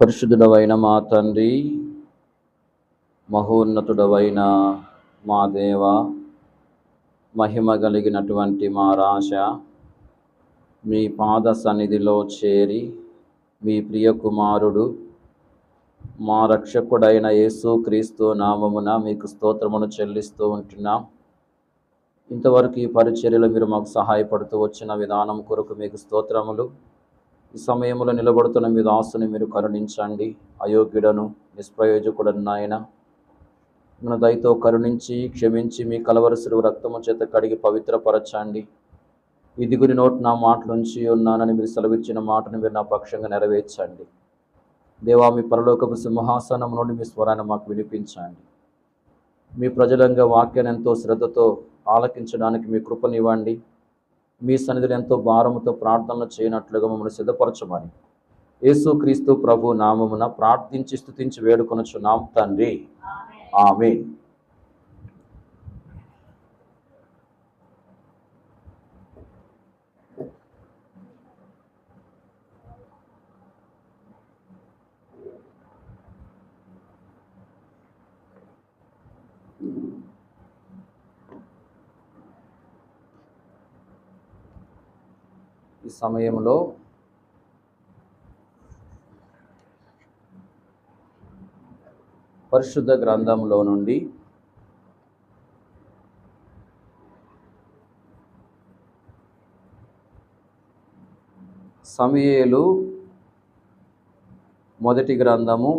పరిశుద్ధుడవైన మా తండ్రి మహోన్నతుడవైన మా దేవ మహిమ కలిగినటువంటి మా రాశ మీ పాద సన్నిధిలో చేరి మీ ప్రియ కుమారుడు మా రక్షకుడైన యేసు క్రీస్తు నామమున మీకు స్తోత్రమును చెల్లిస్తూ ఉంటున్నాం. ఇంతవరకు ఈ పరిచర్యలో మీరు మాకు సహాయపడుతూ వచ్చిన విధానం కొరకు మీకు స్తోత్రములు. ఈ సమయంలో నిలబడుతున్న మీ దాసుని మీరు కరుణించండి. అయోగ్యుడను నిష్ప్రయోజకుడను నాయన. మన దయతో కరుణించి క్షమించి మీ కలవరసులు రక్తము చేత కడిగి పవిత్రపరచండి. ఇదిగురి నోటి నా మాటలుంచి ఉన్నానని మీరు సెలవిచ్చిన మాటను మీరు నా పక్షంగా నెరవేర్చండి. దేవా మీ పరలోకపు సింహాసనం నుండి మీ స్వరాన్ని మాకు వినిపించండి. మీ ప్రజలంగా వాక్యాన్ని ఎంతో శ్రద్ధతో ఆలకించడానికి మీ కృపనివ్వండి మీ సన్నిధిలో ఎంతో భారముతో ప్రార్థనలు చేయనట్లుగా మమ్మల్ని సిద్ధపరచమని. యేసు క్రీస్తు ప్రభు నామమున ప్రార్థించి స్థుతించి వేడుకొనొచ్చు నామ తండ్రి. ఆమె ఈ సమయంలో పరిశుద్ధ గ్రంథంలో నుండి సమయేలు మొదటి గ్రంథము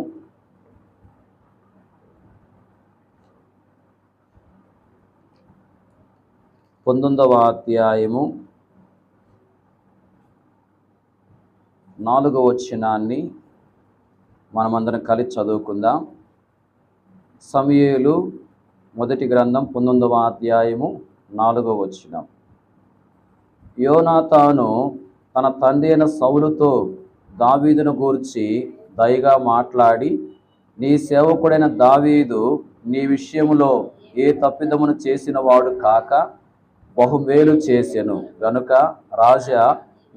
పంతొమ్మిదవ అధ్యాయము నాలుగవ వచనాన్ని మనమందరం కలిసి చదువుకుందాం. సమయేలు మొదటి గ్రంథం పంతొమ్మిదవ అధ్యాయము నాలుగవ వచనం. యోనాతాను తన తండ్రి అయిన సౌలుతో దావీదును గూర్చి దయగా మాట్లాడి నీ సేవకుడైన దావీదు నీ విషయములో ఏ తప్పిదమును చేసిన వాడు కాక బహుమేలు చేసెను. గనుక రాజా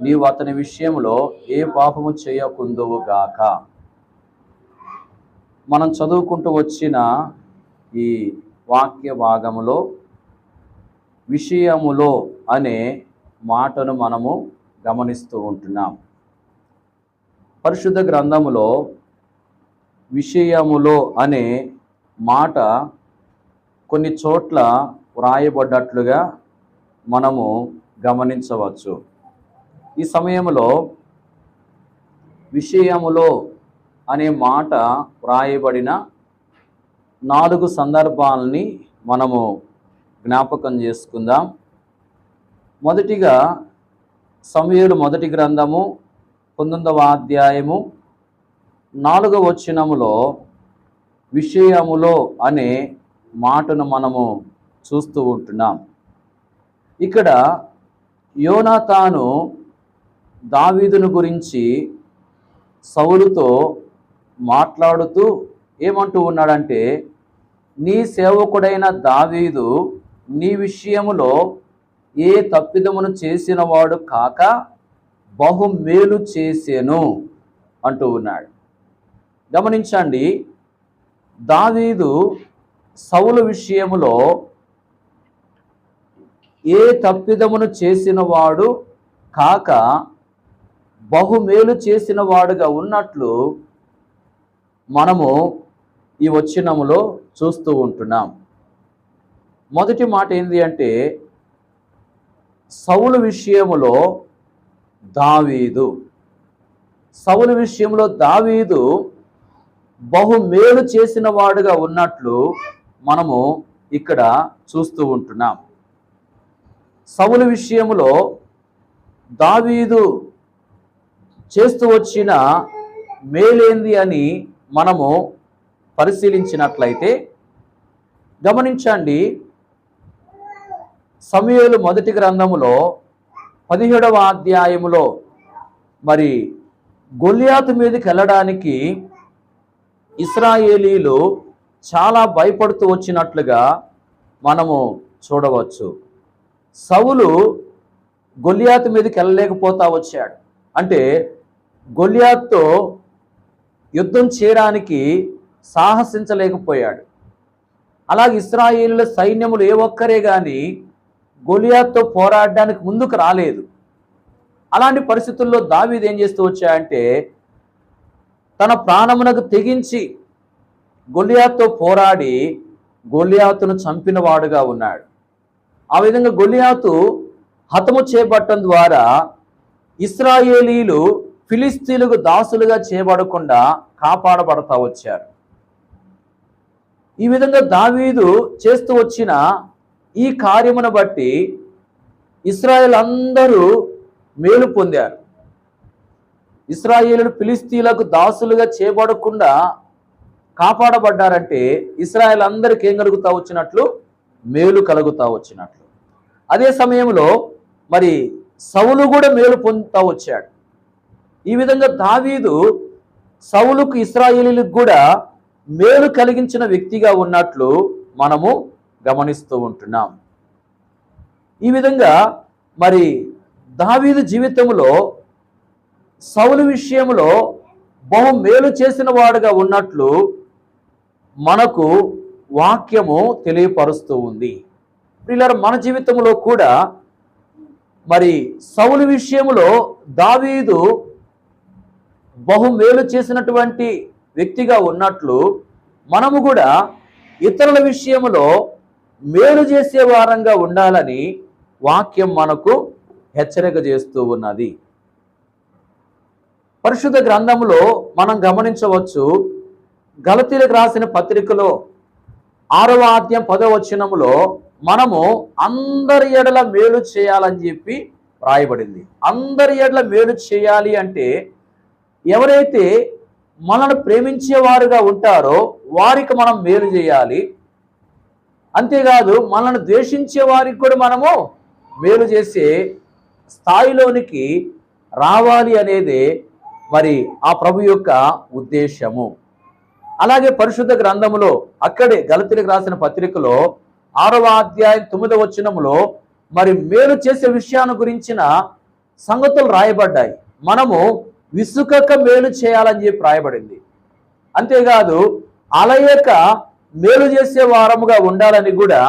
నీవు అతని విషయంలో ఏ పాపము చేయకుందువు గాక. మనం చదువుకుంటూ వచ్చిన ఈ వాక్య భాగములో విషయములో అనే మాటను మనము గమనిస్తూ ఉంటున్నాం. పరిశుద్ధ గ్రంథములో విషయములో అనే మాట కొన్ని చోట్ల వ్రాయబడ్డట్లుగా మనము గమనించవచ్చు. ఈ సమయంలో విషయములో అనే మాట వ్రాయబడిన నాలుగు సందర్భాలని మనము జ్ఞాపకం చేసుకుందాం. మొదటిగా సమయలు మొదటి గ్రంథము పంతొమ్మిదవ అధ్యాయము నాలుగవ వచనములో విషయములో అనే మాటను మనము చూస్తూ ఉంటున్నాం. ఇక్కడ యోనాతాను దావీదును గురించి సౌలుతో మాట్లాడుతూ ఏమంటూ ఉన్నాడంటే నీ సేవకుడైన దావీదు నీ విషయములో ఏ తప్పిదమును చేసినవాడు కాక బహుమేలు చేసేను అంటూ ఉన్నాడు. గమనించండి దావీదు సౌలు విషయములో ఏ తప్పిదమును చేసినవాడు కాక బహుమేలు చేసిన వాడుగా ఉన్నట్లు మనము ఈ వచ్చినములో చూస్తూ ఉంటున్నాం. మొదటి మాట ఏంది అంటే సౌలు విషయములో దావీదు. సౌలు విషయంలో దావీదు బహుమేలు చేసిన వాడుగా ఉన్నట్లు మనము ఇక్కడ చూస్తూ ఉంటున్నాం. సౌలు విషయంలో దావీదు చేస్తూ వచ్చిన మేలేంది అని మనము పరిశీలించినట్లయితే గమనించండి. సమయలు మొదటి గ్రంథములో పదిహేడవ అధ్యాయములో మరి గొలియాతు మీదకి వెళ్ళడానికి ఇస్రాయేలీలు చాలా భయపడుతూ వచ్చినట్లుగా మనము చూడవచ్చు. సవులు గొలియాతు మీదకి వెళ్ళలేకపోతా వచ్చాడు. అంటే గొలియాత్తో యుద్ధం చేయడానికి సాహసించలేకపోయాడు. అలాగే ఇస్రాయిల్ సైన్యములు ఏ ఒక్కరే కానీ గొలియాత్తో పోరాడడానికి ముందుకు రాలేదు. అలాంటి పరిస్థితుల్లో దావీది ఏం చేస్తూ వచ్చాయంటే తన ప్రాణమునకు తెగించి గొలియాత్తో పోరాడి గొలియాతును చంపినవాడుగా ఉన్నాడు. ఆ విధంగా గొలియాతు హతము చేపట్టడం ద్వారా ఇస్రాయేలీలు ఫిలిస్తీన్లకు దాసులుగా చేయబడకుండా కాపాడబడతా వచ్చారు. ఈ విధంగా దావీదు చేస్తూ వచ్చిన ఈ కార్యమును బట్టి ఇస్రాయేల్ అందరూ మేలు పొందారు. ఇస్రాయేలు ఫిలిస్తీన్లకు దాసులుగా చేయబడకుండా కాపాడబడ్డారంటే ఇస్రాయల్ అందరికి ఏం కలుగుతా వచ్చినట్లు? మేలు కలుగుతా వచ్చినట్లు. అదే సమయంలో మరి సవులు కూడా మేలు పొందుతా వచ్చాడు. ఈ విధంగా దావీదు సౌలుకు ఇస్రాయేలీలకు కూడా మేలు కలిగించిన వ్యక్తిగా ఉన్నట్లు మనము గమనిస్తూ ఉంటున్నాం. ఈ విధంగా మరి దావీదు జీవితంలో సౌలు విషయంలో బహు మేలు చేసిన వాడుగా ఉన్నట్లు మనకు వాక్యము తెలియపరుస్తూ ఉంది. ఇలా మన జీవితంలో కూడా మరి సౌలు విషయంలో దావీదు బహు మేలు చేసినటువంటి వ్యక్తిగా ఉన్నట్లు మనము కూడా ఇతరుల విషయంలో మేలు చేసే వారంగా ఉండాలని వాక్యం మనకు హెచ్చరిక చేస్తూ ఉన్నది. పరిశుద్ధ గ్రంథంలో మనం గమనించవచ్చు గలతీలకు రాసిన పత్రికలో ఆరవ ఆద్యం పదవచనములో మనము అందరి ఎడల మేలు చేయాలని చెప్పి రాయబడింది. అందరి ఎడల మేలు చేయాలి అంటే ఎవరైతే మనల్ని ప్రేమించేవారుగా ఉంటారో వారికి మనం మేలు చేయాలి. అంతేకాదు మనల్ని ద్వేషించే వారికి కూడా మనము మేలు చేసే స్థాయిలోనికి రావాలి అనేది మరి ఆ ప్రభు యొక్క ఉద్దేశము. అలాగే పరిశుద్ధ గ్రంథములో అక్కడే గలతిరికి రాసిన పత్రికలో ఆరవ అధ్యాయం తొమ్మిదవ వచనములో మరి మేలు చేసే విషయాన్ని గురించిన సంగతులు రాయబడ్డాయి. మనము విసుకక మేలు చేయాలని చెప్పి రాయబడింది. అంతేకాదు అలయక మేలు చేసే వారముగా ఉండాలని కూడా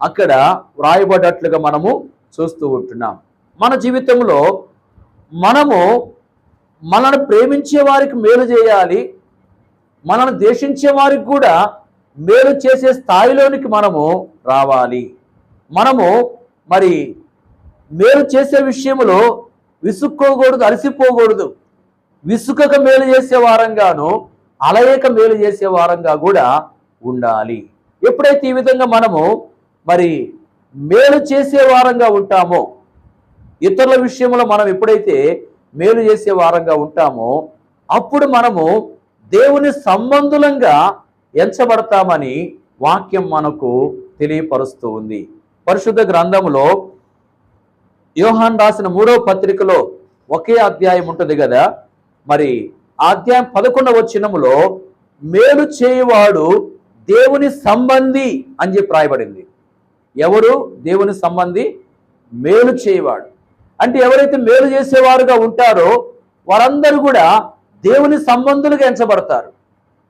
అక్కడ వ్రాయబడ్డట్లుగా మనము చూస్తూ ఉంటున్నాం. మన జీవితంలో మనము మనల్ని ప్రేమించే వారికి మేలు చేయాలి మనల్ని దేశించే వారికి కూడా మేలు చేసే స్థాయిలోనికి మనము రావాలి. మనము మరి మేలు చేసే విషయంలో విసుక్కోకూడదు అలసిపోకూడదు. విసుకక మేలు చేసే వారంగాను అలయక మేలు చేసే వారంగా కూడా ఉండాలి. ఎప్పుడైతే ఈ విధంగా మనము మరి మేలు చేసే వారంగా ఉంటామో ఇతరుల విషయంలో మనం ఎప్పుడైతే మేలు చేసే వారంగా ఉంటామో అప్పుడు మనము దేవుని సంబంధులంగా ఎంచబడతామని వాక్యం మనకు తెలియపరుస్తూ ఉంది. పరిశుద్ధ గ్రంథములో యోహాన్ రాసిన మూడవ పత్రికలో ఒకే అధ్యాయం ఉంటుంది కదా? మరి ఆ అధ్యాయం పదకొండవ వచనములో మేలు చేయవాడు దేవుని సంబంధి అని చెప్పి రాయబడింది. ఎవరు? దేవుని సంబంధి మేలు చేయవాడు. అంటే ఎవరైతే మేలు చేసేవారుగా ఉంటారో వారందరూ కూడా దేవుని సంబంధులుగా ఎంచబడతారు.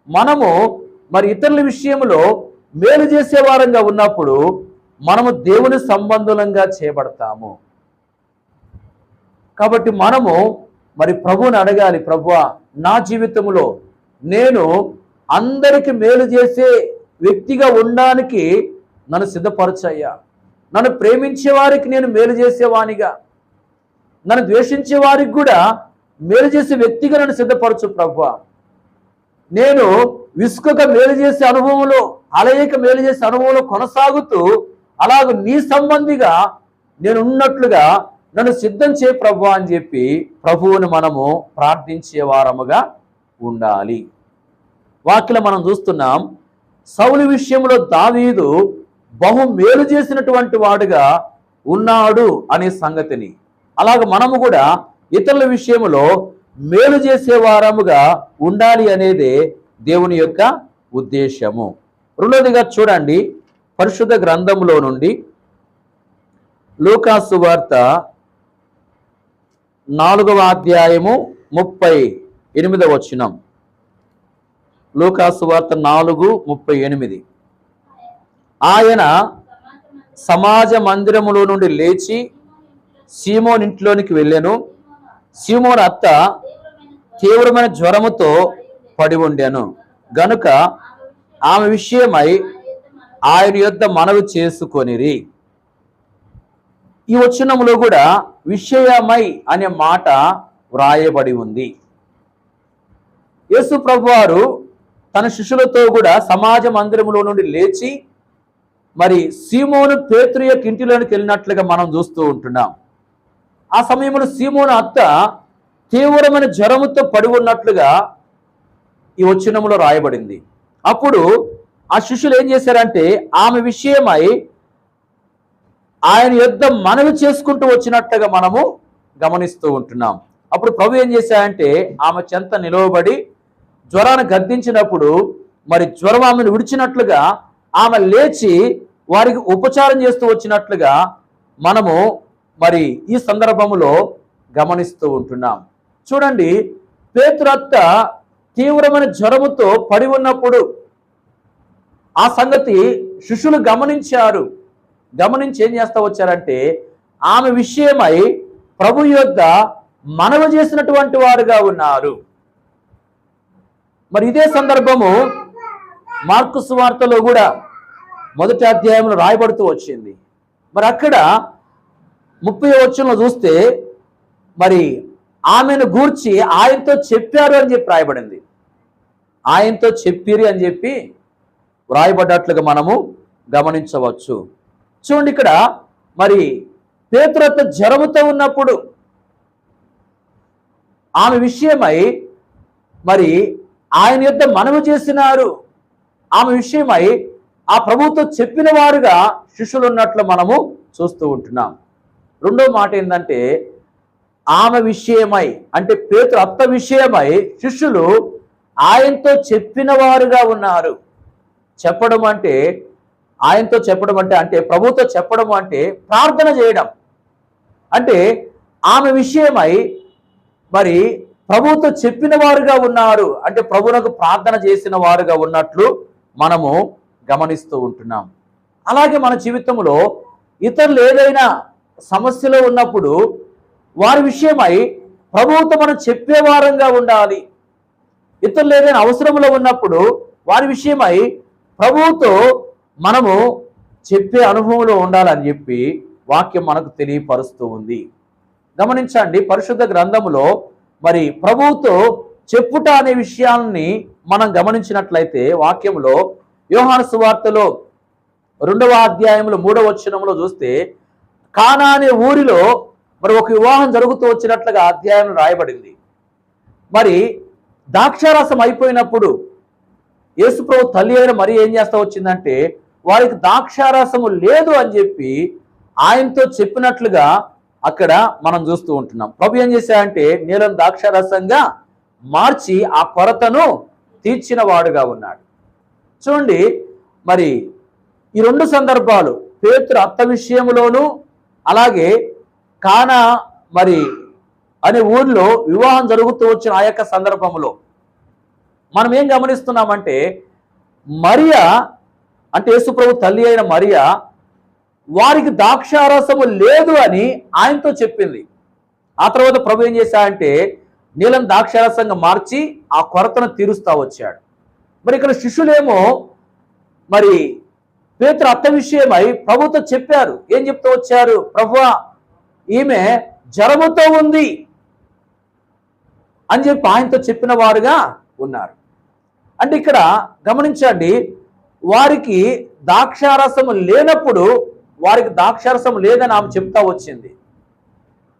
మనము మరి ఇతరుల విషయంలో మేలు చేసేవారంగా ఉన్నప్పుడు మనము దేవుని సంబంధులంగా చేయబడతాము. కాబట్టి మనము మరి ప్రభువుని అడగాలి ప్రభువ నా జీవితంలో నేను అందరికి మేలు చేసే వ్యక్తిగా ఉండడానికి నన్ను సిద్ధపరచయ్యా. నన్ను ప్రేమించే వారికి నేను మేలు చేసేవానిగా నన్ను ద్వేషించే వారికి కూడా మేలు చేసే వ్యక్తిగా నన్ను సిద్ధపరచు ప్రభు నేను విసుకక మేలు చేసే అనుభవంలో అలయక మేలు చేసే అనుభవంలో కొనసాగుతూ అలాగ నీ సంబంధిగా నేను ఉన్నట్లుగా నన్ను సిద్ధం చే ప్రభు అని చెప్పి ప్రభువుని మనము ప్రార్థించే వారముగా ఉండాలి. వాక్యలో మనం చూస్తున్నాం సౌలు విషయంలో దావీదు బహు మేలు చేసినటువంటి వాడుగా ఉన్నాడు అనే సంగతిని. అలాగే మనము కూడా ఇతరుల విషయంలో మేలు చేసే వారముగా ఉండాలి అనేదే దేవుని యొక్క ఉద్దేశము. రెండోదిగా చూడండి పరిశుద్ధ గ్రంథంలో నుండి లూకాసు వార్త నాలుగవ అధ్యాయము ముప్పై ఎనిమిదవ వచనం. లూకాసు వార్త నాలుగు ముప్పై ఎనిమిది. ఆయన సమాజ మందిరములో నుండి లేచి సీమోన్ ఇంట్లోనికి వెళ్ళాను. సీమోన్ అత్త తీవ్రమైన జ్వరముతో పడి ఉండాను. గనుక ఆమె విషయమై ఆయన యొద్ద మనవి చేసుకొనిరి. ఈ వచనంలో కూడా విషయమై అనే మాట వ్రాయబడి ఉంది. యేసు ప్రభు వారు తన శిష్యులతో కూడా సమాజ మందిరంలో నుండి లేచి మరి సీమోను పేతురు యొక్క ఇంటిలోనికి వెళ్ళినట్లుగా మనం చూస్తూ ఉంటున్నాం. ఆ సమయంలో సీమోను అత్త తీవ్రమైన జ్వరముతో పడి ఉన్నట్లుగా ఈ వచనములో రాయబడింది. అప్పుడు ఆ శిష్యులు ఏం చేశారంటే ఆమె విషయమై ఆయన యుద్ధ మనవి చేసుకుంటూ వచ్చినట్లుగా మనము గమనిస్తూ ఉంటున్నాం. అప్పుడు ప్రభు ఏం చేశాయంటే ఆమె చెంత నిలవబడి జ్వరాన్ని గద్దించినప్పుడు మరి జ్వరం ఆమెను విడిచినట్లుగా ఆమె లేచి వారికి ఉపచారం చేస్తూ వచ్చినట్లుగా మనము మరి ఈ సందర్భములో గమనిస్తూ ఉంటున్నాం. చూడండి పేతురత్త తీవ్రమైన జ్వరముతో పడి ఉన్నప్పుడు ఆ సంగతి శిష్యులు గమనించారు. గమనించి ఏం చేస్తా వచ్చారంటే ఆమె విషయమై ప్రభు యొక్క మనవి చేసినటువంటి వారుగా ఉన్నారు. మరి ఇదే సందర్భము మార్కు సువార్తలో కూడా మొదటి అధ్యాయంలో రాయబడుతూ వచ్చింది. మరి అక్కడ ముప్పై వచ్చంలో చూస్తే మరి ఆమెను గూర్చి ఆయనతో చెప్పారు అని చెప్పి రాయబడింది. ఆయనతో చెప్పిరి అని చెప్పి వ్రాయబడ్డట్లుగా మనము గమనించవచ్చు. చూడండి ఇక్కడ మరి పేతురత జరుగుతూ ఉన్నప్పుడు ఆమె విషయమై మరి ఆయన యొక్క మనవి చేసినారు. ఆమె విషయమై ఆ ప్రభుత్వం చెప్పిన వారుగా శిష్యులు ఉన్నట్లు మనము చూస్తూ ఉంటున్నాం. రెండో మాట ఏంటంటే ఆమె విషయమై అంటే పేతురు అత్త విషయమై శిష్యులు ఆయనతో చెప్పిన వారుగా ఉన్నారు. చెప్పడం అంటే ఆయనతో చెప్పడం అంటే అంటే ప్రభుతో చెప్పడం అంటే ప్రార్థన చేయడం. అంటే ఆమె విషయమై మరి ప్రభుతో చెప్పిన వారుగా ఉన్నారు. అంటే ప్రభునకు ప్రార్థన చేసిన వారుగా ఉన్నట్లు మనము గమనిస్తూ ఉంటున్నాం. అలాగే మన జీవితంలో ఇతరులు ఏదైనా సమస్యలో ఉన్నప్పుడు వారి విషయమై ప్రభువుతో మనం చెప్పేవారంగా ఉండాలి. ఇతరులు ఏదైనా అవసరంలో ఉన్నప్పుడు వారి విషయమై ప్రభువుతో మనము చెప్పే అనుభవంలో ఉండాలని చెప్పి వాక్యం మనకు తెలియపరుస్తూ ఉంది. గమనించండి పరిశుద్ధ గ్రంథములో మరి ప్రభువుతో చెప్పుట అనే విషయాన్ని మనం గమనించినట్లయితే వాక్యంలో యోహాను సువార్తలో రెండవ అధ్యాయంలో మూడవ వచనంలో చూస్తే కానా అనే ఊరిలో మరి ఒక వివాహం జరుగుతూ వచ్చినట్లుగా అధ్యాయం రాయబడింది. మరి ద్రాక్షారసం అయిపోయినప్పుడు యేసుప్రభు తల్లి అయిన మరి ఏం చేస్తా వచ్చిందంటే వారికి ద్రాక్షారసము లేదు అని చెప్పి ఆయనతో చెప్పినట్లుగా అక్కడ మనం చూస్తూ ఉంటున్నాం. ప్రభు ఏం చేశాడంటే నీళ్ళను ద్రాక్షారసంగా మార్చి ఆ కొరతను తీర్చిన వాడుగా ఉన్నాడు. చూడండి మరి ఈ రెండు సందర్భాలు పేతురు అత్త విషయంలోనూ అలాగే కానా మరి అనే ఊర్లో వివాహం జరుగుతూ వచ్చిన ఆ యొక్క సందర్భంలో మనం ఏం గమనిస్తున్నామంటే మరియా అంటే యేసుప్రభు తల్లి అయిన మరియా వారికి ద్రాక్షారసము లేదు అని ఆయనతో చెప్పింది. ఆ తర్వాత ప్రభు ఏం చేశాడంటే నీలం ద్రాక్షారసంగా మార్చి ఆ కొరతను తీరుస్తా వచ్చాడు. మరి ఇక్కడ శిష్యులేమో మరి పేతురు అత్త విషయమై ప్రభుతో చెప్పారు. ఏం చెప్తూ వచ్చారు? ప్రభు ఈమె జ్వరముతో ఉంది అని చెప్పి ఆయనతో చెప్పిన వారుగా ఉన్నారు. అంటే ఇక్కడ గమనించండి వారికి ద్రాక్షారసము లేనప్పుడు వారికి ద్రాక్షారసం లేదని ఆమె చెప్తా వచ్చింది.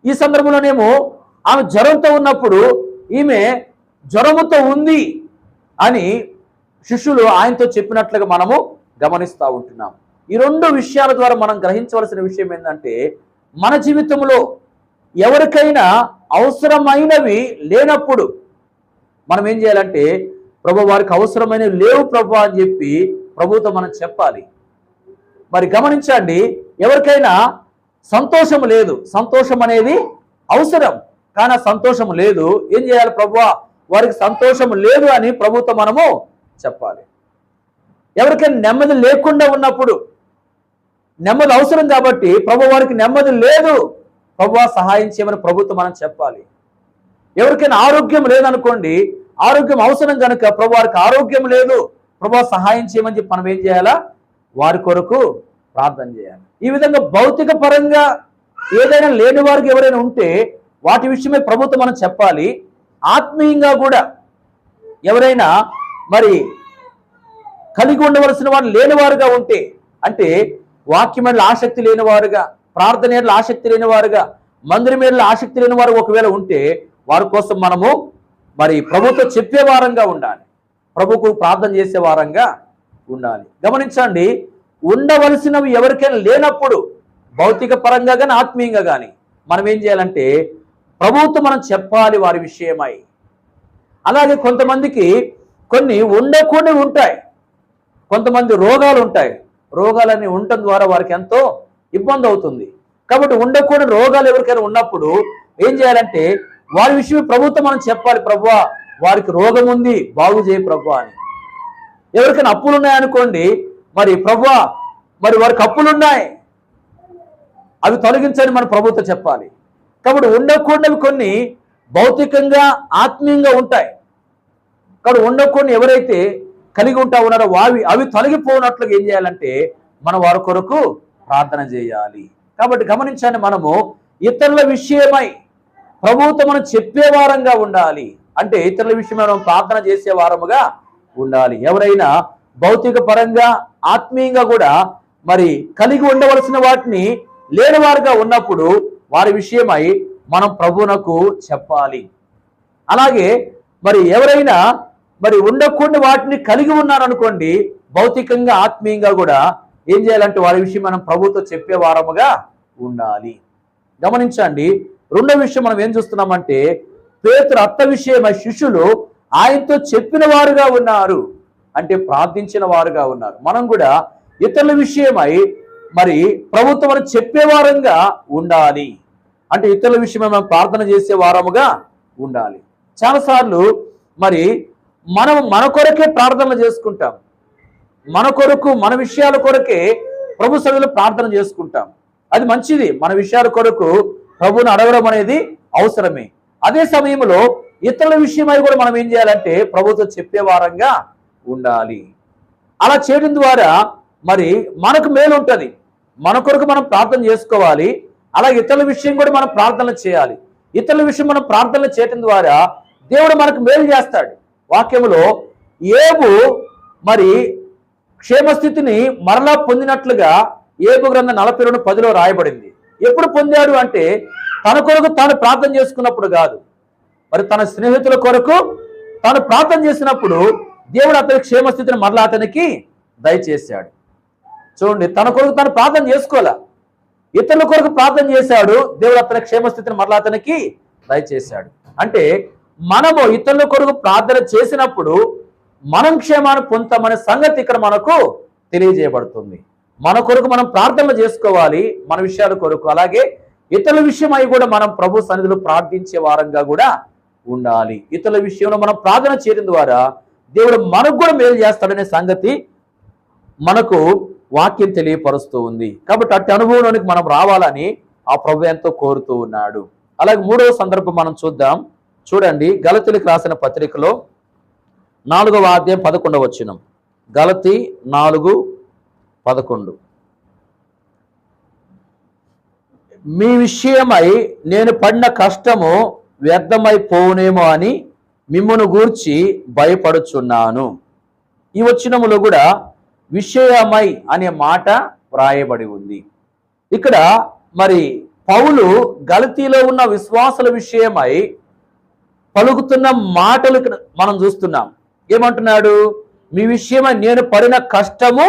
ఈ సందర్భంలోనేమో ఆమె జ్వరంతో ఉన్నప్పుడు ఈమె జ్వరముతో ఉంది అని శిష్యులు ఆయనతో చెప్పినట్లుగా మనము గమనిస్తూ ఉంటున్నాం. ఈ రెండు విషయాల ద్వారా మనం గ్రహించవలసిన విషయం ఏంటంటే మన జీవితంలో ఎవరికైనా అవసరమైనవి లేనప్పుడు మనం ఏం చేయాలంటే ప్రభు వారికి అవసరమైనవి లేవు ప్రభు అని చెప్పి ప్రభుతో మనం చెప్పాలి. మరి గమనించండి ఎవరికైనా సంతోషం లేదు. సంతోషం అనేది అవసరం. కానీ సంతోషం లేదు. ఏం చేయాలి ప్రభు? వారికి సంతోషం లేదు అని ప్రభుతో మనము చెప్పాలి. ఎవరికైనా నెమ్మది లేకుండా ఉన్నప్పుడు నెమ్మది అవసరం కాబట్టి ప్రభు వారికి నెమ్మది లేదు. ప్రభు సహాయం చేయమని ప్రభుత్వం మనం చెప్పాలి. ఎవరికైనా ఆరోగ్యం లేదనుకోండి ఆరోగ్యం అవసరం కనుక ప్రభు వారికి ఆరోగ్యం లేదు. ప్రభా సహాయం చేయమని చెప్పి మనం ఏం చేయాలా? వారి కొరకు ప్రార్థన చేయాలి. ఈ విధంగా భౌతిక పరంగా ఏదైనా లేని వారికి ఎవరైనా ఉంటే వాటి విషయమే ప్రభుత్వం మనం చెప్పాలి. ఆత్మీయంగా కూడా ఎవరైనా మరి కలిగి ఉండవలసిన వారు లేనివారుగా ఉంటే అంటే వాక్యం మీద ఆసక్తి లేనివారుగా ప్రార్థన మీద ఆసక్తి లేనివారుగా మందిరం మీద ఆసక్తి లేనివారు ఒకవేళ ఉంటే వారి కోసం మనము మరి ప్రభుత్వం చెప్పే వారంగా ఉండాలి. ప్రభుకు ప్రార్థన చేసే వారంగా ఉండాలి. గమనించండి ఉండవలసినవి ఎవరికైనా లేనప్పుడు భౌతిక పరంగా కానీ ఆత్మీయంగా కానీ మనం ఏం చేయాలంటే ప్రభుత్వం మనం చెప్పాలి వారి విషయమై. అలాగే కొంతమందికి కొన్ని ఉండకుండా ఉంటాయి. కొంతమంది రోగాలు ఉంటాయి. రోగాలన్నీ ఉండటం ద్వారా వారికి ఎంతో ఇబ్బంది అవుతుంది. కాబట్టి ఉండకూడని రోగాలు ఎవరికైనా ఉన్నప్పుడు ఏం చేయాలంటే వారి విషయం ప్రభుత్వం మనం చెప్పాలి ప్రభువా వారికి రోగం ఉంది బాగు చేయి ప్రభు అని. ఎవరికైనా అప్పులు ఉన్నాయనుకోండి మరి ప్రభు మరి వారికి అప్పులు ఉన్నాయి అవి తొలగించని మన ప్రభుత్వం చెప్పాలి. కాబట్టి ఉండకూడనివి కొన్ని భౌతికంగా ఆత్మీయంగా ఉంటాయి. కాబట్టి ఉండకూడని ఎవరైతే కలిగి ఉంటా ఉన్నారో వావి అవి తొలగిపోనట్లుగా ఏం చేయాలంటే మనం వారి కొరకు ప్రార్థన చేయాలి. కాబట్టి గమనించండి మనము ఇతరుల విషయమై ప్రభుత్వం మనం చెప్పేవారంగా ఉండాలి. అంటే ఇతరుల విషయమై మనం ప్రార్థన చేసే వారముగా ఉండాలి. ఎవరైనా భౌతిక పరంగా ఆత్మీయంగా కూడా మరి కలిగి ఉండవలసిన వాటిని లేనివారుగా ఉన్నప్పుడు వారి విషయమై మనం ప్రభువునకు చెప్పాలి. అలాగే మరి ఎవరైనా మరి ఉండకుండా వాటిని కలిగి ఉన్నారనుకోండి భౌతికంగా ఆత్మీయంగా కూడా ఏం చేయాలంటే వారి విషయం మనం ప్రభుతో చెప్పే వారముగా ఉండాలి. గమనించండి రెండో విషయం మనం ఏం చూస్తున్నామంటే పేతురు అత్త విషయమై శిష్యులు ఆయనతో చెప్పిన వారుగా ఉన్నారు. అంటే ప్రార్థించిన వారుగా ఉన్నారు. మనం కూడా ఇతరుల విషయమై మరి ప్రభుత్వం అని ఉండాలి. అంటే ఇతరుల విషయమై మనం ప్రార్థన చేసే వారముగా ఉండాలి. చాలాసార్లు మరి మనం మన కొరకే ప్రార్థనలు చేసుకుంటాం. మన కొరకు మన విషయాల కొరకే ప్రభు సభలో ప్రార్థన చేసుకుంటాం. అది మంచిది. మన విషయాల కొరకు ప్రభుని అడగడం అనేది అవసరమే. అదే సమయంలో ఇతరుల విషయమై కూడా మనం ఏం చేయాలంటే ప్రభుత్వం చెప్పే వారంగా ఉండాలి. అలా చేయడం ద్వారా మరి మనకు మేలు ఉంటుంది. మన కొరకు మనం ప్రార్థన చేసుకోవాలి. అలాగే ఇతరుల విషయం కూడా మనం ప్రార్థన చేయాలి. ఇతరుల విషయం మనం ప్రార్థన చేయడం ద్వారా దేవుడు మనకు మేలు చేస్తాడు. వాక్యములో ఏబు మరి క్షేమస్థితిని మరలా పొందినట్లుగా ఏబు గ్రంథం నలభై రెండు పదిలో రాయబడింది. ఎప్పుడు పొందాడు అంటే తన కొరకు తాను ప్రార్థన చేసుకున్నప్పుడు కాదు. మరి తన స్నేహితుల కొరకు తాను ప్రార్థన చేసినప్పుడు దేవుడు అతని క్షేమస్థితిని మరలా అతనికి దయచేశాడు. చూడండి తన కొరకు తాను ప్రార్థన చేసుకోలే ఇతరుల కొరకు ప్రార్థన చేశాడు దేవుడు అతని క్షేమస్థితిని మరలా అతనికి దయచేశాడు. అంటే మనము ఇతరుల కొరకు ప్రార్థన చేసినప్పుడు మనం క్షేమాన్ని పొందుతామనే సంగతి ఇక్కడ మనకు తెలియజేయబడుతుంది. మన కొరకు మనం ప్రార్థనలు చేసుకోవాలి మన విషయాల కొరకు. అలాగే ఇతరుల విషయమై కూడా మనం ప్రభు సన్నిధిలో ప్రార్థించే వారంగా కూడా ఉండాలి. ఇతరుల విషయంలో మనం ప్రార్థన చేయడం ద్వారా దేవుడు మనకు కూడా మేలు చేస్తాడనే సంగతి మనకు వాక్యం తెలియపరుస్తూ ఉంది. కాబట్టి అట్టి అనుభవంలోనికి మనం రావాలని ఆ ప్రభు ఎంతో కోరుతూ ఉన్నాడు. అలాగే మూడవ సందర్భం మనం చూద్దాం. చూడండి గలతులకు రాసిన పత్రికలో నాలుగవ అధ్యాయం పదకొండవ వచ్చినం గలతి నాలుగు పదకొండు. మీ విషయమై నేను పడిన కష్టము వ్యర్థమైపోనేమో అని మిమ్మను గూర్చి భయపడుచున్నాను. ఈ వచనములో కూడా విషయమై అనే మాట వ్రాయబడి ఉంది. ఇక్కడ మరి పౌలు గలతీలో ఉన్న విశ్వాసుల విషయమై పలుకుతున్న మాటలు ఇక్కడ మనం చూస్తున్నాం. ఏమంటున్నాడు? మీ విషయమై నేను పడిన కష్టము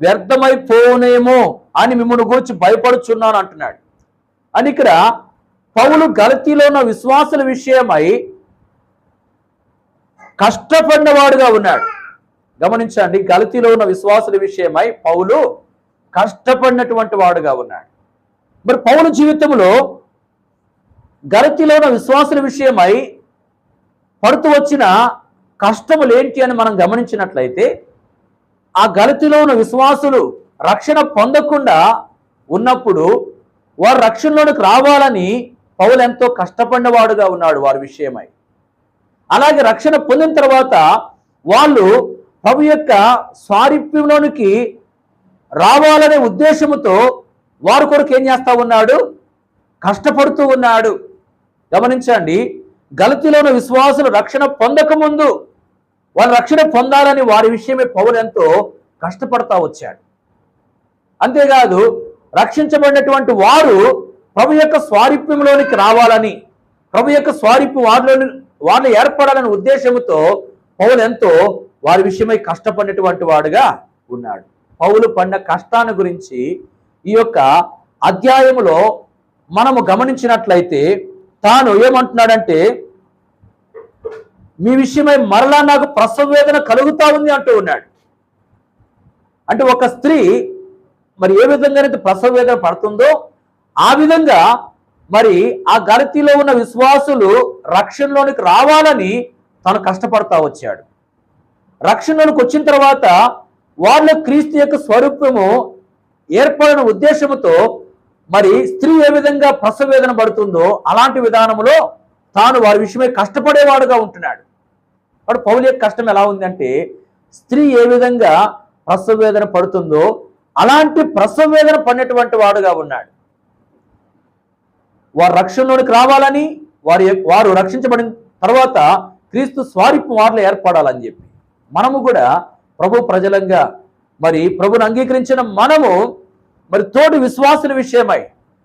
వ్యర్థమైపోనేమో అని మిమ్మల్ని గురించి భయపడుచున్నాను అంటున్నాడు. అని ఇక్కడ పౌలు గలతీలో ఉన్న విశ్వాసుల విషయమై కష్టపడినవాడుగా ఉన్నాడు. గమనించండి గలతీలో ఉన్న విశ్వాసుల విషయమై పౌలు కష్టపడినటువంటి వాడుగా ఉన్నాడు. మరి పౌలు జీవితంలో గలతీలో ఉన్న విశ్వాసుల విషయమై పడుతూ వచ్చిన కష్టములు ఏంటి అని మనం గమనించినట్లయితే ఆ గలతిలో ఉన్న విశ్వాసులు రక్షణ పొందకుండా ఉన్నప్పుడు వారు రక్షణలోనికి రావాలని పౌలు ఎంతో కష్టపడినవాడుగా ఉన్నాడు వారి విషయమై. అలాగే రక్షణ పొందిన తర్వాత వాళ్ళు ప్రభు యొక్క స్వారిప్యంలోనికి రావాలనే ఉద్దేశముతో వారి కొరకు ఏం చేస్తా ఉన్నాడు? కష్టపడుతూ ఉన్నాడు. గమనించండి గలతిలోని విశ్వాసులు రక్షణ పొందకముందు వాళ్ళు రక్షణ పొందాలని వారి విషయమే పౌలు ఎంతో కష్టపడతా వచ్చాడు. అంతేకాదు రక్షించబడినటువంటి వారు ప్రభు యొక్క స్వారిప్యంలోనికి రావాలని ప్రభు యొక్క స్వారిప్యం వారిలోని వారిని ఏర్పడాలనే ఉద్దేశంతో పౌలు ఎంతో వారి విషయమై కష్టపడినటువంటి వాడుగా ఉన్నాడు. పౌలు పడిన కష్టాన్ని గురించి ఈ యొక్క అధ్యాయములో మనము గమనించినట్లయితే తాను ఏమంటున్నాడంటే మీ విషయమై మరలా నాకు ప్రసవ వేదన కలుగుతా ఉంది అంటూ ఉన్నాడు. అంటే ఒక స్త్రీ మరి ఏ విధంగానైతే ప్రసవ వేదన పడుతుందో ఆ విధంగా మరి ఆ గలతిలో ఉన్న విశ్వాసులు రక్షణలోనికి రావాలని తను కష్టపడతా వచ్చాడు. రక్షణలోనికి వచ్చిన తర్వాత వాళ్ళ క్రీస్తు యొక్క స్వరూపము ఏర్పడిన ఉద్దేశముతో మరి స్త్రీ ఏ విధంగా ప్రసవ వేదన పడుతుందో అలాంటి విధానంలో తాను వారి విషయమై కష్టపడేవాడుగా ఉంటున్నాడు. వాడు పౌలు యొక్క కష్టం ఎలా ఉందంటే స్త్రీ ఏ విధంగా ప్రసవ వేదన పడుతుందో అలాంటి ప్రసవ వేదన పడినటువంటి వాడుగా ఉన్నాడు. వారు రక్షణలోనికి రావాలని వారి వారు రక్షించబడిన తర్వాత క్రీస్తు స్వారిపు వారిలో ఏర్పడాలని చెప్పి. మనము కూడా ప్రభు ప్రజలంగా మరి ప్రభుని అంగీకరించిన మనము మరి తోటి విశ్వాసుల విషయమై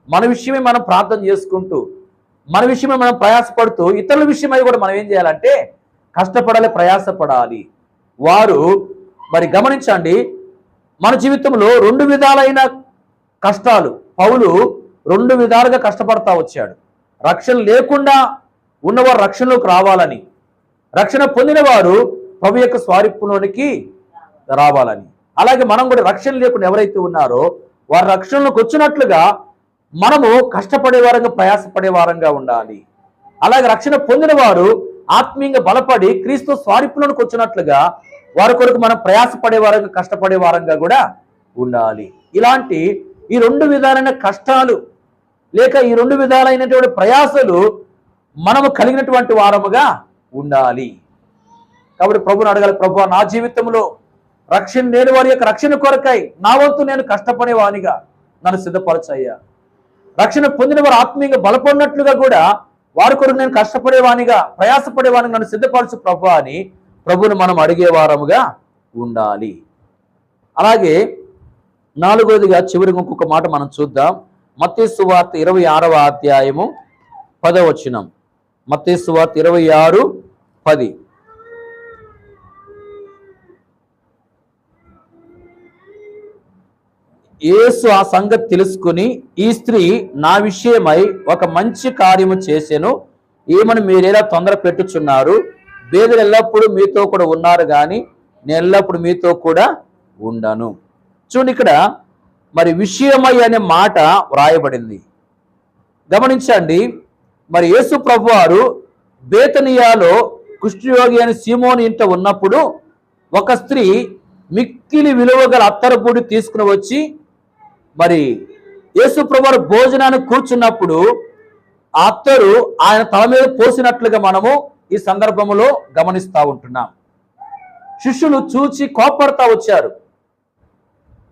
మన విషయమే మనం ప్రార్థన చేసుకుంటూ మన విషయమే మనం ప్రయాసపడుతూ ఇతరుల విషయమై కూడా మనం ఏం చేయాలంటే కష్టపడాలి ప్రయాసపడాలి. వారు మరి గమనించండి మన జీవితంలో రెండు విధాలైన కష్టాలు. పౌలు రెండు విధాలుగా కష్టపడతా వచ్చాడు. రక్షణ లేకుండా ఉన్నవారు రక్షణలోకి రావాలని రక్షణ పొందినవారు ప్రభు యొక్క స్వారిపులోనికి రావాలని. అలాగే మనం కూడా రక్షణ లేకుండా ఎవరైతే ఉన్నారో వారు రక్షణలోకి వచ్చినట్లుగా మనము కష్టపడే వారంగా ప్రయాసపడే వారంగా ఉండాలి. అలాగే రక్షణ పొందిన వారు ఆత్మీయంగా బలపడి క్రీస్తు స్వారిపులోనికి వచ్చినట్లుగా వారి కొరకు మనం ప్రయాసపడే వారంగా కష్టపడే వారంగా కూడా ఉండాలి. ఇలాంటి ఈ రెండు విధాలైన కష్టాలు లేక ఈ రెండు విధాలైనటువంటి ప్రయాసలు మనము కలిగినటువంటి వారముగా ఉండాలి. కాబట్టి ప్రభుని అడగాలి ప్రభు నా జీవితంలో రక్షణ నేను వారి యొక్క రక్షణ కొరకై నా వంతు నేను కష్టపడేవానిగా నన్ను సిద్ధపరచయ్యా. రక్షణ పొందిన వారు ఆత్మీయంగా బలపడినట్లుగా కూడా వారి కొరకు నేను కష్టపడేవానిగా ప్రయాసపడేవానిగా నన్ను సిద్ధపరచు ప్రభు అని ప్రభుని మనం అడిగేవారముగా ఉండాలి. అలాగే నాలుగోదిగా చివరి ఇంకొక మాట మనం చూద్దాం. మత్తేసు వార్త ఇరవై ఆరవ అధ్యాయము పదవచనం మత్తేసు వార్త ఇరవై ఆరు పది. యేసు ఆ సంగతి తెలుసుకుని ఈ స్త్రీ నా విషయమై ఒక మంచి కార్యము చేశాను ఏమని మీరేలా తొందర పెట్టుచున్నారు బేదలు ఎల్లప్పుడూ మీతో కూడా ఉన్నారు కానీ నేను ఎల్లప్పుడూ మీతో కూడా ఉండను. చూడండి ఇక్కడ మరి విషయమై అనే మాట వ్రాయబడింది. గమనించండి మరి యేసు ప్రభు వారు బేతనియాలో కుష్ఠయోగి అని సీమోని ఇంట ఉన్నప్పుడు ఒక స్త్రీ మిక్కిలి విలువ గల అత్తరపూడి తీసుకుని వచ్చి మరి యేసు ప్రభు కూర్చున్నప్పుడు ఆ అత్తరు ఆయన తల మీద పోసినట్లుగా మనము ఈ సందర్భములో గమనిస్తూ ఉంటున్నాం. శిష్యులు చూచి కోపడతా వచ్చారు.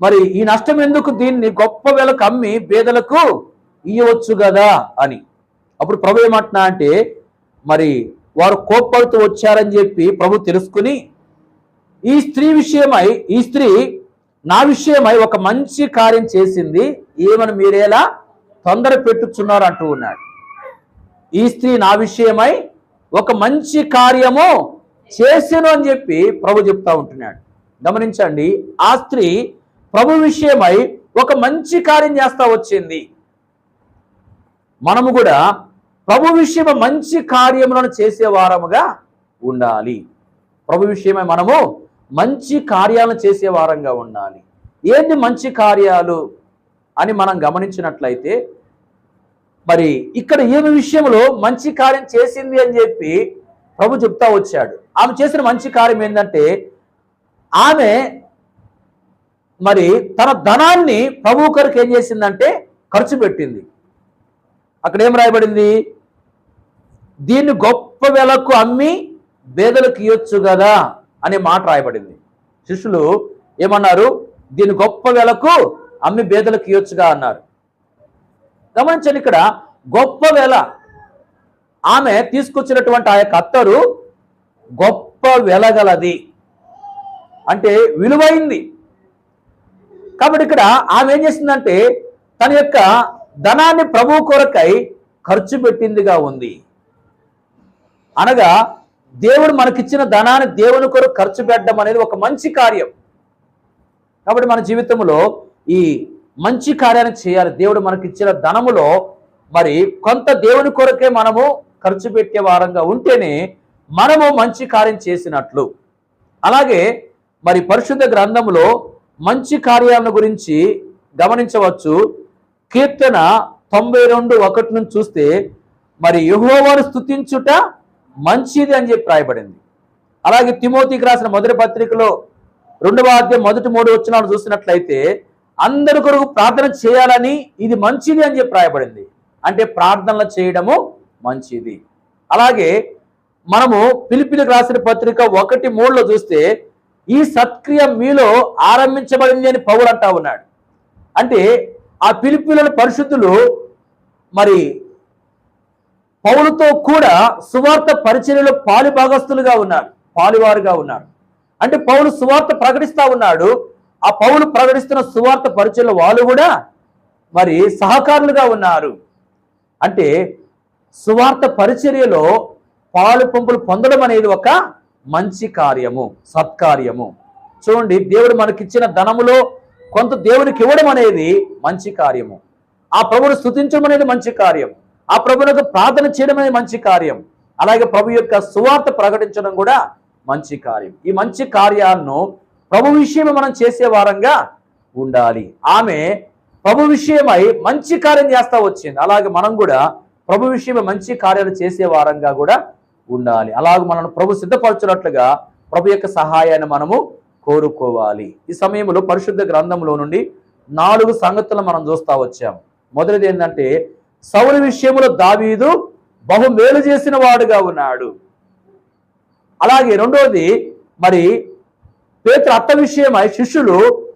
మరి ఈ నష్టం ఎందుకు దీన్ని గొప్ప వేలకు అమ్మి పేదలకు ఇయ్యవచ్చు కదా అని. అప్పుడు ప్రభు ఏమంటున్నా అంటే మరి వారు కోప్పడుతూ వచ్చారని చెప్పి ప్రభు తెలుసుకుని ఈ స్త్రీ విషయమై ఈ స్త్రీ నా విషయమై ఒక మంచి కార్యం చేసింది ఏమని మీరేలా తొందర పెట్టుచున్నారు అంటూ ఉన్నాడు. ఈ స్త్రీ నా విషయమై ఒక మంచి కార్యము చేశాను అని చెప్పి ప్రభు చెప్తా ఉంటున్నాడు. గమనించండి ఆ స్త్రీ ప్రభు విషయమై ఒక మంచి కార్యం చేస్తా వచ్చింది. మనము కూడా ప్రభు విషయమై మంచి కార్యములను చేసే వారముగా ఉండాలి. ప్రభు విషయమై మనము మంచి కార్యాలను చేసే వారంగా ఉండాలి. ఏంటి మంచి కార్యాలు అని మనం గమనించినట్లయితే మరి ఇక్కడ ఈమె విషయంలో మంచి కార్యం చేసింది అని చెప్పి ప్రభు చెప్తా వచ్చాడు. ఆమె చేసిన మంచి కార్యం ఏంటంటే ఆమె మరి తన ధనాన్ని ప్రభు కొరకు ఏం చేసిందంటే ఖర్చు పెట్టింది. అక్కడ ఏం రాయబడింది? దీన్ని గొప్ప వెలకు అమ్మి బేదలకు ఇవ్వచ్చు కదా అనే మాట రాయబడింది. శిష్యులు ఏమన్నారు? దీన్ని గొప్ప వెలకు అమ్మి బేదలకు ఇవ్వచ్చుగా అన్నారు. గమనించండి ఇక్కడ గొప్ప వెల ఆమె తీసుకొచ్చినటువంటి ఆ యొక్క అత్తరు గొప్ప వెలగలది అంటే విలువైంది. కాబట్టి ఇక్కడ ఆమె ఏం చేసిందంటే తన యొక్క ధనాన్ని ప్రభు కొరకై ఖర్చు పెట్టిందిగా ఉంది. అనగా దేవుడు మనకిచ్చిన ధనాన్ని దేవుని కొరకు ఖర్చు పెట్టడం అనేది ఒక మంచి కార్యం. కాబట్టి మన జీవితంలో ఈ మంచి కార్యాన్ని చేయాలి. దేవుడు మనకిచ్చిన ధనములో మరి కొంత దేవుని కొరకే మనము ఖర్చు పెట్టే వారంగా ఉంటేనే మనము మంచి కార్యం చేసినట్లు. అలాగే మరి పరిశుద్ధ గ్రంథంలో మంచి కార్యాలను గురించి గమనించవచ్చు. కీర్తన తొంభై రెండు ఒకటి నుంచి చూస్తే మరి యెహోవాను స్తుతించుట మంచిది అని చెప్పి రాయబడింది. అలాగే తిమోతికి రాసిన మొదటి పత్రికలో రెండవ అధ్యాయం మొదటి మూడు వచ్చినాలు చూసినట్లయితే అందరి కొరకు ప్రార్థన చేయాలని ఇది మంచిది అని చెప్పి రాయబడింది. అంటే ప్రార్థనలు చేయడము మంచిది. అలాగే మనము పిలిపిలికి రాసిన పత్రిక ఒకటి మూడులో చూస్తే ఈ సత్క్రియ మీలో ఆరంభించబడింది అని పౌరు అంటా ఉన్నాడు. అంటే ఆ పిలిపిల పరిశుద్ధులు మరి పౌరులతో కూడా సువార్త పరిచర్యలో పాలిభాగస్తులుగా ఉన్నారు పాలివారుగా ఉన్నారు. అంటే పౌరు సువార్త ప్రకటిస్తా ఉన్నాడు ఆ పౌలు ప్రకటిస్తున్న సువార్త పరిచయంలో వాళ్ళు కూడా మరి సహకారులుగా ఉన్నారు. అంటే సువార్త పరిచర్యలో పాలు పంపులు పొందడం అనేది ఒక మంచి కార్యము సత్కార్యము. చూడండి దేవుడు మనకిచ్చిన ధనములో కొంత దేవునికి ఇవ్వడం అనేది మంచి కార్యము. ఆ ప్రభుని స్థుతించడం అనేది మంచి కార్యం. ఆ ప్రభునకు ప్రార్థన చేయడం అనేది మంచి కార్యం. అలాగే ప్రభు యొక్క సువార్త ప్రకటించడం కూడా మంచి కార్యం. ఈ మంచి కార్యాలను ప్రభు విషయమే మనం చేసే వారంగా ఉండాలి. ఆమె ప్రభు విషయమై మంచి కార్యం చేస్తా వచ్చింది. అలాగే మనం కూడా ప్రభు విషయమై మంచి కార్యాలు చేసే వారంగా కూడా ఉండాలి. అలాగే మనల్ని ప్రభు సిద్ధపరచున్నట్లుగా ప్రభు యొక్క సహాయాన్ని మనము కోరుకోవాలి. ఈ సమయంలో పరిశుద్ధ గ్రంథంలో నుండి నాలుగు సంగతులు మనం చూస్తా వచ్చాం. మొదటిది ఏంటంటే సౌలు విషయంలో దావీదు బహు మేలు చేసిన వాడుగా ఉన్నాడు. అలాగే రెండోది మరి పేతురు అత్త విషయమై శిష్యులు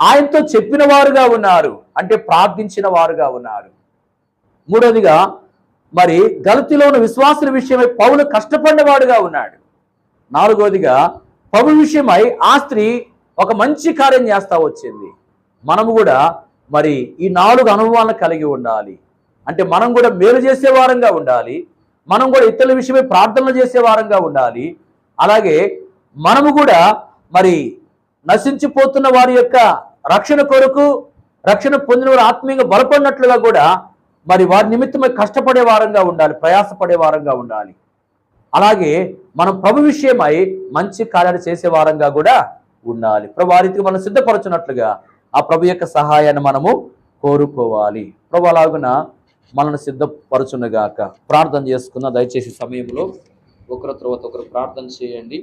ఆయనతో చెప్పిన వారుగా ఉన్నారు. అంటే ప్రార్థించిన వారుగా ఉన్నారు. మూడవదిగా మరి గలతిలో ఉన్న విశ్వాసుల విషయమై పౌలు కష్టపడినవాడుగా ఉన్నాడు. నాలుగవదిగా పౌలు విషయమై ఆ స్త్రీ ఒక మంచి కార్యం చేస్తా వచ్చింది. మనము కూడా మరి ఈ నాలుగు అనుభవాలను కలిగి ఉండాలి. అంటే మనం కూడా మేలు చేసే వారంగా ఉండాలి. మనం కూడా ఇతరుల విషయమై ప్రార్థనలు చేసే వారంగా ఉండాలి. అలాగే మనము కూడా మరి నశించిపోతున్న వారి యొక్క రక్షణ కొరకు రక్షణ పొందిన వారు ఆత్మీయంగా బలపడినట్లుగా కూడా మరి వారి నిమిత్తమై కష్టపడే వారంగా ఉండాలి ప్రయాసపడే వారంగా ఉండాలి. అలాగే మనం ప్రభు విషయమై మంచి కార్యాలు చేసే వారంగా కూడా ఉండాలి. ప్రభు మనం సిద్ధపరచున్నట్లుగా ఆ ప్రభు యొక్క సహాయాన్ని మనము కోరుకోవాలి. ప్రభు అలాగున మనల్ని సిద్ధపరచునుగాక. ప్రార్థన చేసుకున్న దయచేసి సమయంలో ఒకరి తర్వాత ఒకరు ప్రార్థన చేయండి.